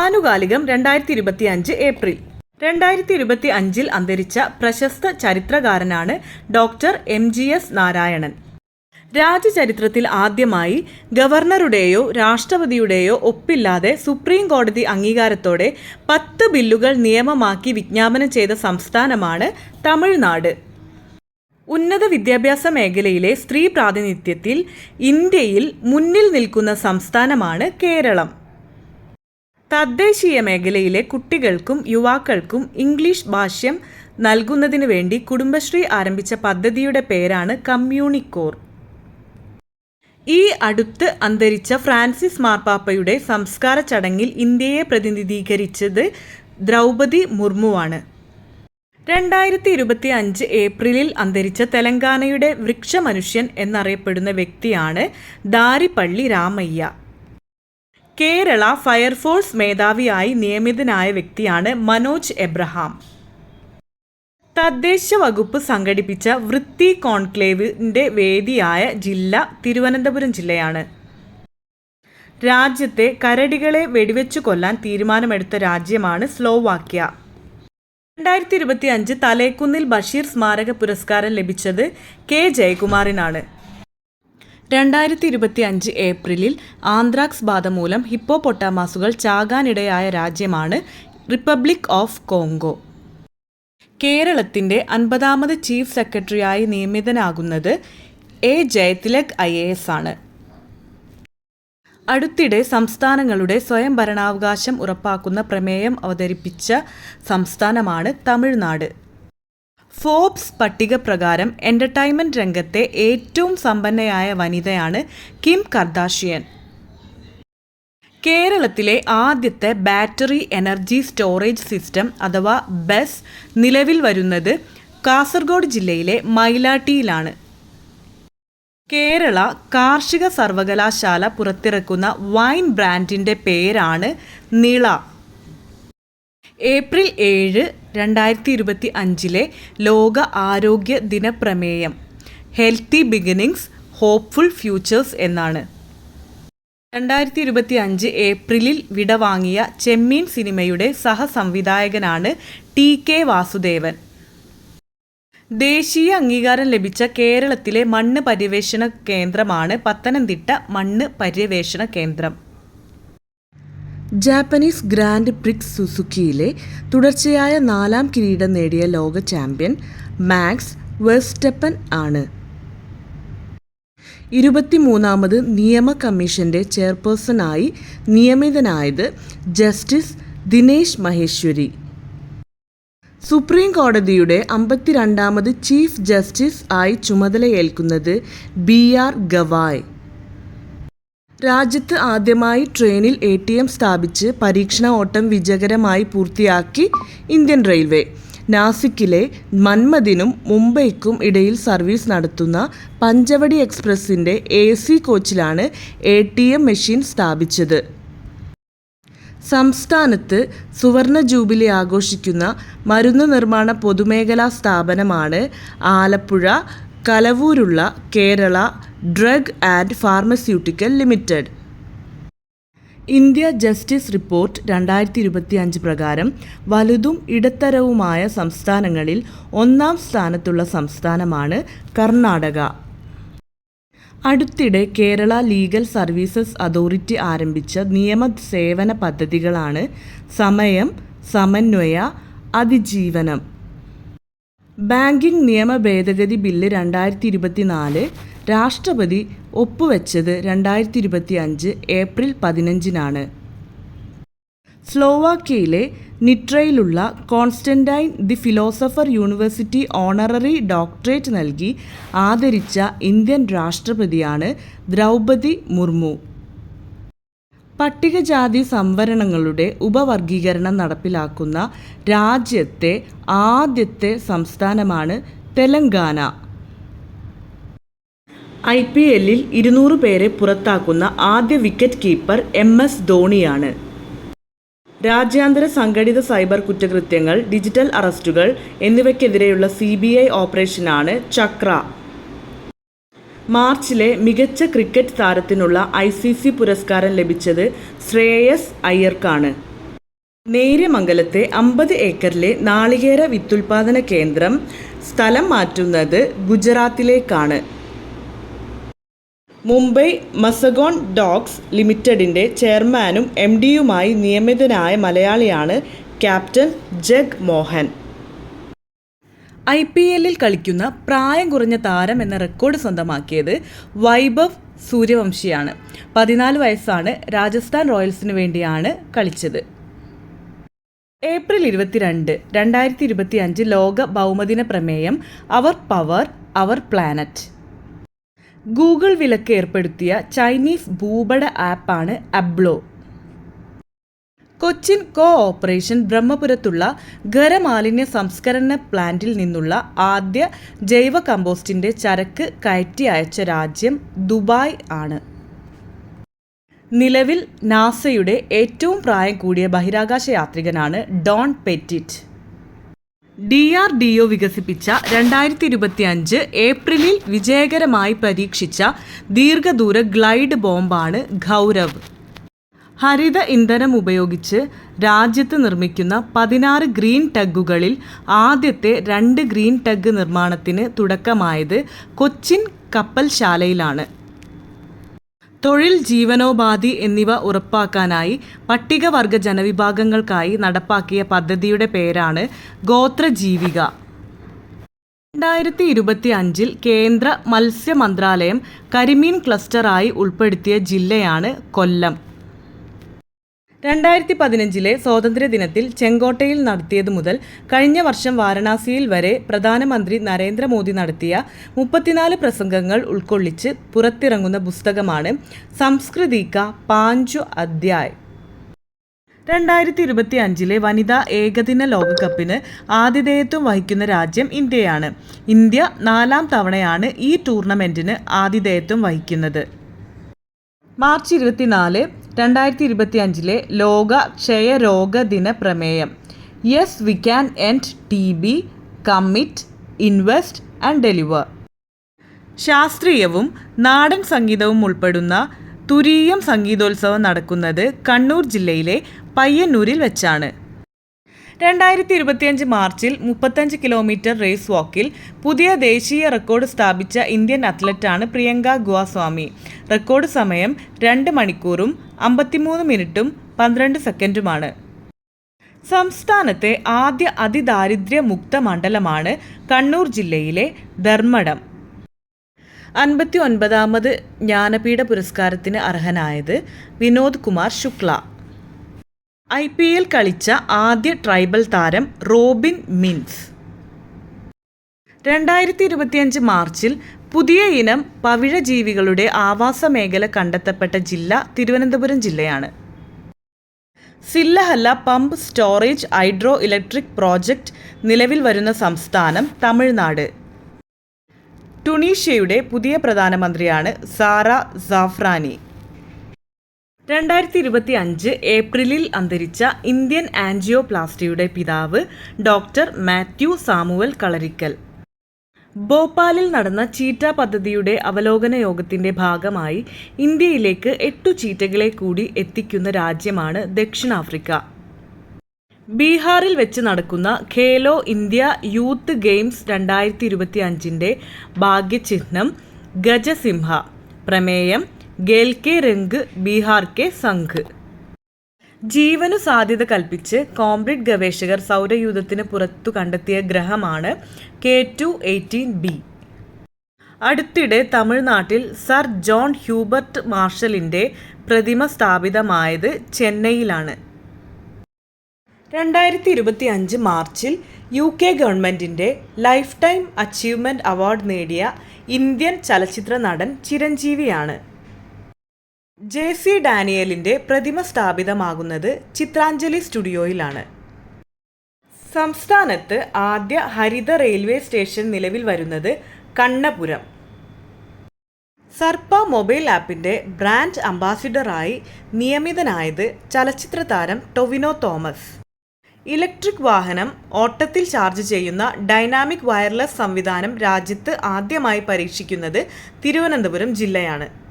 ആനുകാലികം രണ്ടായിരത്തി ഇരുപത്തി അഞ്ച് ഏപ്രിൽ. രണ്ടായിരത്തി ഇരുപത്തി അഞ്ചിൽ അന്തരിച്ച പ്രശസ്ത ചരിത്രകാരനാണ് doctor M G S Narayanan. രാജ്യചരിത്രത്തിൽ ആദ്യമായി ഗവർണറുടെയോ രാഷ്ട്രപതിയുടെയോ ഒപ്പില്ലാതെ സുപ്രീം കോടതി അംഗീകാരത്തോടെ പത്ത് ബില്ലുകൾ നിയമമാക്കി വിജ്ഞാപനം ചെയ്ത സംസ്ഥാനമാണ് തമിഴ്നാട്. ഉന്നത വിദ്യാഭ്യാസ മേഖലയിലെ സ്ത്രീ പ്രാതിനിധ്യത്തിൽ ഇന്ത്യയിൽ മുന്നിൽ നിൽക്കുന്ന സംസ്ഥാനമാണ് കേരളം. തദ്ദേശീയ മേഖലയിലെ കുട്ടികൾക്കും യുവാക്കൾക്കും ഇംഗ്ലീഷ് ഭാഷ്യം നൽകുന്നതിന് വേണ്ടി കുടുംബശ്രീ ആരംഭിച്ച പദ്ധതിയുടെ പേരാണ് കമ്മ്യൂണിക്കോർ. ഈ അടുത്ത് അന്തരിച്ച ഫ്രാൻസിസ് മാർപ്പാപ്പയുടെ സംസ്കാര ചടങ്ങിൽ ഇന്ത്യയെ പ്രതിനിധീകരിച്ചത് ദ്രൗപതി മുർമുവാണ്. രണ്ടായിരത്തി ഇരുപത്തി അഞ്ച് ഏപ്രിലിൽ അന്തരിച്ച തെലങ്കാനയുടെ വൃക്ഷമനുഷ്യൻ എന്നറിയപ്പെടുന്ന വ്യക്തിയാണ് ദാരിപ്പള്ളി രാമയ്യ. കേരള ഫയർഫോഴ്സ് മേധാവിയായി നിയമിതനായ വ്യക്തിയാണ് മനോജ് എബ്രഹാം. തദ്ദേശ വകുപ്പ് സംഘടിപ്പിച്ച വൃത്തി കോൺക്ലേവിന്റെ വേദിയായ ജില്ല തിരുവനന്തപുരം ജില്ലയാണ്. രാജ്യത്തെ കരടികളെ വെടിവെച്ചു കൊല്ലാൻ തീരുമാനമെടുത്ത രാജ്യമാണ് സ്ലോവാക്യ. രണ്ടായിരത്തി ഇരുപത്തി അഞ്ച് തലേക്കുന്നിൽ ബഷീർ സ്മാരക പുരസ്കാരം ലഭിച്ചത് കെ ജയകുമാറിനാണ്. രണ്ടായിരത്തി ഇരുപത്തി അഞ്ച് ഏപ്രിലിൽ ആന്ത്രാക്സ് ബാധ മൂലം ഹിപ്പോപൊട്ടാമാസുകൾ ചാകാനിടയായ രാജ്യമാണ് റിപ്പബ്ലിക് ഓഫ് കോങ്കോ. കേരളത്തിന്റെ അൻപതാമത് ചീഫ് സെക്രട്ടറിയായി നിയമിതനാകുന്നത് A Jayathilak I A S ആണ്. അടുത്തിടെ സംസ്ഥാനങ്ങളുടെ സ്വയം ഭരണാവകാശം ഉറപ്പാക്കുന്ന പ്രമേയം അവതരിപ്പിച്ച സംസ്ഥാനമാണ് തമിഴ്നാട്. ഫോബ്സ് പട്ടിക പ്രകാരം എന്റർടൈൻമെന്റ് രംഗത്തെ ഏറ്റവും സമ്പന്നയായ വനിതയാണ് കിം കർദാഷിയൻ. കേരളത്തിലെ ആദ്യത്തെ ബാറ്ററി എനർജി സ്റ്റോറേജ് സിസ്റ്റം അഥവാ ബസ് നിലവിൽ വരുന്നത് കാസർഗോഡ് ജില്ലയിലെ മൈലാട്ടിയിലാണ്. കേരള കാർഷിക സർവകലാശാല പുറത്തിറക്കുന്ന വൈൻ ബ്രാൻഡിന്റെ പേരാണ് നിള. ഏപ്രിൽ ഏഴ് രണ്ടായിരത്തി ഇരുപത്തി അഞ്ചിലെ ലോക ആരോഗ്യ ദിനപ്രമേയം ഹെൽത്തി ബിഗിനിങ്സ് ഹോപ്പ്ഫുൾ ഫ്യൂച്ചേഴ്സ് എന്നാണ്. രണ്ടായിരത്തി ഇരുപത്തി അഞ്ച് ഏപ്രിലിൽ വിടവാങ്ങിയ ചെമ്മീൻ സിനിമയുടെ സഹസംവിധായകനാണ് ടി കെ വാസുദേവൻ. ദേശീയ അംഗീകാരം ലഭിച്ച കേരളത്തിലെ മണ്ണ് പര്യവേഷണ കേന്ദ്രമാണ് പത്തനംതിട്ട മണ്ണ് പര്യവേഷണ കേന്ദ്രം. ജാപ്പനീസ് ഗ്രാൻഡ് പ്രിക്സ് സുസുക്കിയിലെ തുടർച്ചയായ നാലാം കിരീടം നേടിയ ലോക ചാമ്പ്യൻ മാക്സ് വെസ്റ്റപ്പൻ ആണ്. ഇരുപത്തിമൂന്നാമത് നിയമ കമ്മീഷന്റെ ചെയർപേഴ്സണായി നിയമിതനായത് ജസ്റ്റിസ് ദിനേശ് മഹേശ്വരി. സുപ്രീം കോടതിയുടെ അമ്പത്തിരണ്ടാമത് ചീഫ് ജസ്റ്റിസ് ആയി ചുമതലയേൽക്കുന്നത് ബി ആർ ഗവായ്. രാജ്യത്ത് ആദ്യമായി ട്രെയിനിൽ എ ടി എം സ്ഥാപിച്ച് പരീക്ഷണ ഓട്ടം വിജയകരമായി പൂർത്തിയാക്കി ഇന്ത്യൻ റെയിൽവേ. നാസിക്കിലെ മന്മദിനും മുംബൈക്കും ഇടയിൽ സർവീസ് നടത്തുന്ന പഞ്ചവടി എക്സ്പ്രസിന്റെ എ സി കോച്ചിലാണ് എ ടി എം മെഷീൻ സ്ഥാപിച്ചത്. സംസ്ഥാനത്ത് സുവർണ ജൂബിലി ആഘോഷിക്കുന്ന മരുന്ന് നിർമ്മാണ പൊതുമേഖലാ സ്ഥാപനമാണ് Alappuzha കലവൂരുള്ള Kerala drug and pharmaceutical limited. India justice report രണ്ടായിരത്തി ഇരുപത്തി അഞ്ച് പ്രകാരം വലുതും ഇടത്തരവുമായ സംസ്ഥാനങ്ങളിൽ ഒന്നാം സ്ഥാനത്തുള്ള സംസ്ഥാനമാണ് കർണാടക. അടുത്തിടെ കേരള ലീഗൽ സർവീസസ് അതോറിറ്റി ആരംഭിച്ച നിയമ സേവന പദ്ധതികളാണ് സമയം സമന്വയ അതിജീവനം. ബാങ്കിംഗ് നിയമ ഭേദഗതി ബില്ല് രണ്ടായിരത്തി ഇരുപത്തിനാല് രാഷ്ട്രപതി ഒപ്പുവെച്ചത് രണ്ടായിരത്തി ഇരുപത്തി അഞ്ച് ഏപ്രിൽ പതിനഞ്ചിനാണ്. സ്ലോവാക്യയിലെ നിട്രയിലുള്ള Constantine the philosopher university honorary doctorate നൽകി ആദരിച്ച ഇന്ത്യൻ രാഷ്ട്രപതിയാണ് ദ്രൗപതി മുർമു. പട്ടികജാതി സംവരണങ്ങളുടെ ഉപവർഗീകരണം നടപ്പിലാക്കുന്ന രാജ്യത്തെ ആദ്യത്തെ സംസ്ഥാനമാണ് തെലങ്കാന. ഐ പി എല്ലിൽ ഇരുന്നൂറ് പേരെ പുറത്താക്കുന്ന ആദ്യ വിക്കറ്റ് കീപ്പർ എം എസ് ധോണിയാണ്. രാജ്യാന്തര സംഘടിത സൈബർ കുറ്റകൃത്യങ്ങൾ ഡിജിറ്റൽ അറസ്റ്റുകൾ എന്നിവയ്ക്കെതിരെയുള്ള സി ബി ഐ ഓപ്പറേഷനാണ് ചക്ര. മാർച്ചിലെ മികച്ച ക്രിക്കറ്റ് താരത്തിനുള്ള ഐ സി സി പുരസ്കാരം ലഭിച്ചത് ശ്രേയസ് അയ്യർക്കാണ്. നേര്യമംഗലത്തെ അമ്പത് ഏക്കറിലെ നാളികേര വിത്തുൽപാദന കേന്ദ്രം സ്ഥലം മാറ്റുന്നത് ഗുജറാത്തിലേക്കാണ്. മുംബൈ മസഗോൺ ഡോഗ്സ് ലിമിറ്റഡിന്റെ ചെയർമാനും എം ഡിയുമായി നിയമിതനായ മലയാളിയാണ് captain Jag Mohan I P എല്ലിൽ കളിക്കുന്ന പ്രായം കുറഞ്ഞ താരം എന്ന റെക്കോർഡ് സ്വന്തമാക്കിയത് വൈഭവ് സൂര്യവംശിയാണ്. പതിനാല് വയസ്സാണ് രാജസ്ഥാൻ റോയൽസിന് വേണ്ടിയാണ് കളിച്ചത്. ഏപ്രിൽ ഇരുപത്തിരണ്ട് രണ്ടായിരത്തി ഇരുപത്തി അഞ്ച് ലോക ഭൗമദിന പ്രമേയം our power our planet. Google വിലക്ക് ഏർപ്പെടുത്തിയ ചൈനീസ് ഭൂപട ആപ്പാണ് അബ്ലോ. കൊച്ചിൻ കോ ഓപ്പറേഷൻ ബ്രഹ്മപുരത്തുള്ള ഖരമാലിന്യ സംസ്കരണ പ്ലാന്റിൽ നിന്നുള്ള ആദ്യ ജൈവ കമ്പോസ്റ്റിന്റെ ചരക്ക് കയറ്റി അയച്ച രാജ്യം ദുബായ് ആണ്. നിലവിൽ നാസയുടെ ഏറ്റവും പ്രായം കൂടിയ ബഹിരാകാശ യാത്രികനാണ് Don Pettit. D R D O വികസിപ്പിച്ച രണ്ടായിരത്തി ഇരുപത്തി അഞ്ച് ഏപ്രിലിൽ വിജയകരമായി പരീക്ഷിച്ച ദീർഘദൂര ഗ്ലൈഡ് ബോംബാണ് ഗൗരവ്. ഹരിത ഇന്ധനം ഉപയോഗിച്ച് രാജ്യത്ത് നിർമ്മിക്കുന്ന പതിനാറ് ഗ്രീൻ ടഗുകളിൽ ആദ്യത്തെ രണ്ട് ഗ്രീൻ ടഗ് നിർമ്മാണത്തിന് തുടക്കമായത് കൊച്ചിൻ കപ്പൽശാലയിലാണ്. തൊഴിൽ ജീവനോപാധി എന്നിവ ഉറപ്പാക്കാനായി പട്ടികവർഗ ജനവിഭാഗങ്ങൾക്കായി നടപ്പാക്കിയ പദ്ധതിയുടെ പേരാണ് ഗോത്രജീവിക. രണ്ടായിരത്തി ഇരുപത്തി അഞ്ചിൽ കേന്ദ്ര മത്സ്യ മന്ത്രാലയം കരിമീൻ ക്ലസ്റ്ററായി ഉൾപ്പെടുത്തിയ ജില്ലയാണ് കൊല്ലം. രണ്ടായിരത്തി പതിനഞ്ചിലെ സ്വാതന്ത്ര്യദിനത്തിൽ ചെങ്കോട്ടയിൽ നടത്തിയത് മുതൽ കഴിഞ്ഞ വർഷം വാരണാസിയിൽ വരെ പ്രധാനമന്ത്രി നരേന്ദ്രമോദി നടത്തിയ മുപ്പത്തിനാല് പ്രസംഗങ്ങൾ ഉൾക്കൊള്ളിച്ച് പുറത്തിറങ്ങുന്ന പുസ്തകമാണ് സംസ്കൃതിക പാഞ്ചു അധ്യായ്. രണ്ടായിരത്തി ഇരുപത്തി അഞ്ചിലെ വനിതാ ഏകദിന ലോകകപ്പിന് ആതിഥേയത്വം വഹിക്കുന്ന രാജ്യം ഇന്ത്യയാണ്. ഇന്ത്യ നാലാം തവണയാണ് ഈ ടൂർണമെന്റിന് ആതിഥേയത്വം വഹിക്കുന്നത്. മാർച്ച് ഇരുപത്തിനാല് രണ്ടായിരത്തി ഇരുപത്തി അഞ്ചിലെ ലോക ക്ഷയരോഗ ദിന പ്രമേയം. Yes we can end T B commit invest and deliver ശാസ്ത്രീയവും നാടൻ സംഗീതവും ഉൾപ്പെടുന്ന തുരീയം സംഗീതോത്സവം നടക്കുന്നത് കണ്ണൂർ ജില്ലയിലെ പയ്യന്നൂരിൽ വെച്ചാണ്. രണ്ടായിരത്തി ഇരുപത്തിയഞ്ച് മാർച്ചിൽ മുപ്പത്തഞ്ച് കിലോമീറ്റർ റേസ് വാക്കിൽ പുതിയ ദേശീയ റെക്കോർഡ് സ്ഥാപിച്ച ഇന്ത്യൻ അത്ലറ്റാണ് പ്രിയങ്ക ഗുവാസ്വാമി റെക്കോർഡ് സമയം രണ്ട് മണിക്കൂറും അമ്പത്തിമൂന്ന് മിനിറ്റും പന്ത്രണ്ട് സെക്കൻഡുമാണ്. സംസ്ഥാനത്തെ ആദ്യ അതിദാരിദ്ര്യ മുക്ത മണ്ഡലമാണ് കണ്ണൂർ ജില്ലയിലെ ധർമ്മടം. അൻപത്തി ഒൻപതാമത് ജ്ഞാനപീഠ പുരസ്കാരത്തിന് അർഹനായത് Vinod Kumar Shukla. I P L കളിച്ച ആദ്യ ട്രൈബൽ താരം റോബിൻ മിൻസ്. രണ്ടായിരത്തി ഇരുപത്തിയഞ്ച് മാർച്ചിൽ പുതിയ ഇനം പവിഴജീവികളുടെ ആവാസ മേഖല കണ്ടെത്തപ്പെട്ട ജില്ല തിരുവനന്തപുരം ജില്ലയാണ്. Sillahalla pump storage hydro electric project നിലവിൽ വരുന്ന സംസ്ഥാനം തമിഴ്നാട്. ടുണീഷ്യയുടെ പുതിയ പ്രധാനമന്ത്രിയാണ് സാറ സാഫ്രാനി. രണ്ടായിരത്തി ഇരുപത്തി അഞ്ച് ഏപ്രിലിൽ അന്തരിച്ച ഇന്ത്യൻ ആൻജിയോപ്ലാസ്റ്റിയുടെ പിതാവ് ഡോക്ടർ മാത്യു സാമുവൽ കളരിക്കൽ. ഭോപ്പാലിൽ നടന്ന ചീറ്റ പദ്ധതിയുടെ അവലോകന യോഗത്തിന്റെ ഭാഗമായി ഇന്ത്യയിലേക്ക് എട്ടു ചീറ്റകളെ കൂടി എത്തിക്കുന്ന രാജ്യമാണ് ദക്ഷിണാഫ്രിക്ക. ബീഹാറിൽ വെച്ച് നടക്കുന്ന ഖേലോ ഇന്ത്യ യൂത്ത് ഗെയിംസ് രണ്ടായിരത്തി ഇരുപത്തി അഞ്ചിന്റെ ഭാഗ്യചിഹ്നം ഗജസിംഹ. പ്രമേയം ഗേൽ കെ രംഗ് ബീഹാർ കെ സംഘ്. ജീവനു സാധ്യത കൽപ്പിച്ച് കോംബ്രിഡ് ഗവേഷകർ സൗരയൂഥത്തിന് പുറത്തു കണ്ടെത്തിയ ഗ്രഹമാണ് കെ ടു എയ്റ്റീൻ ബി. അടുത്തിടെ തമിഴ്നാട്ടിൽ സർ ജോൺ ഹ്യൂബർട്ട് മാർഷലിന്റെ പ്രതിമ സ്ഥാപിതമായത് ചെന്നൈയിലാണ്. രണ്ടായിരത്തി ഇരുപത്തി അഞ്ച് മാർച്ചിൽ യു കെ ഗവൺമെന്റിന്റെ ലൈഫ് ടൈം അച്ചീവ്മെന്റ് അവാർഡ് നേടിയ ഇന്ത്യൻ ചലച്ചിത്ര നടൻ ചിരഞ്ജീവിയാണ്. ജെ സി ഡാനിയലിന്റെ പ്രതിമ സ്ഥാപിതമാകുന്നത് ചിത്രാഞ്ജലി സ്റ്റുഡിയോയിലാണ്. സംസ്ഥാനത്ത് ആദ്യ ഹരിത റെയിൽവേ സ്റ്റേഷൻ നിലവിൽ വരുന്നത് കണ്ണപുരം. സർപ്പ മൊബൈൽ ആപ്പിന്റെ ബ്രാൻഡ് അംബാസിഡറായി നിയമിതനായത് ചലച്ചിത്ര താരം ടൊവിനോ തോമസ്. ഇലക്ട്രിക് വാഹനം ഓട്ടത്തിൽ ചാർജ് ചെയ്യുന്ന ഡൈനാമിക് വയർലെസ് സംവിധാനം രാജ്യത്ത് ആദ്യമായി പരീക്ഷിക്കുന്നത് തിരുവനന്തപുരം ജില്ലയാണ്.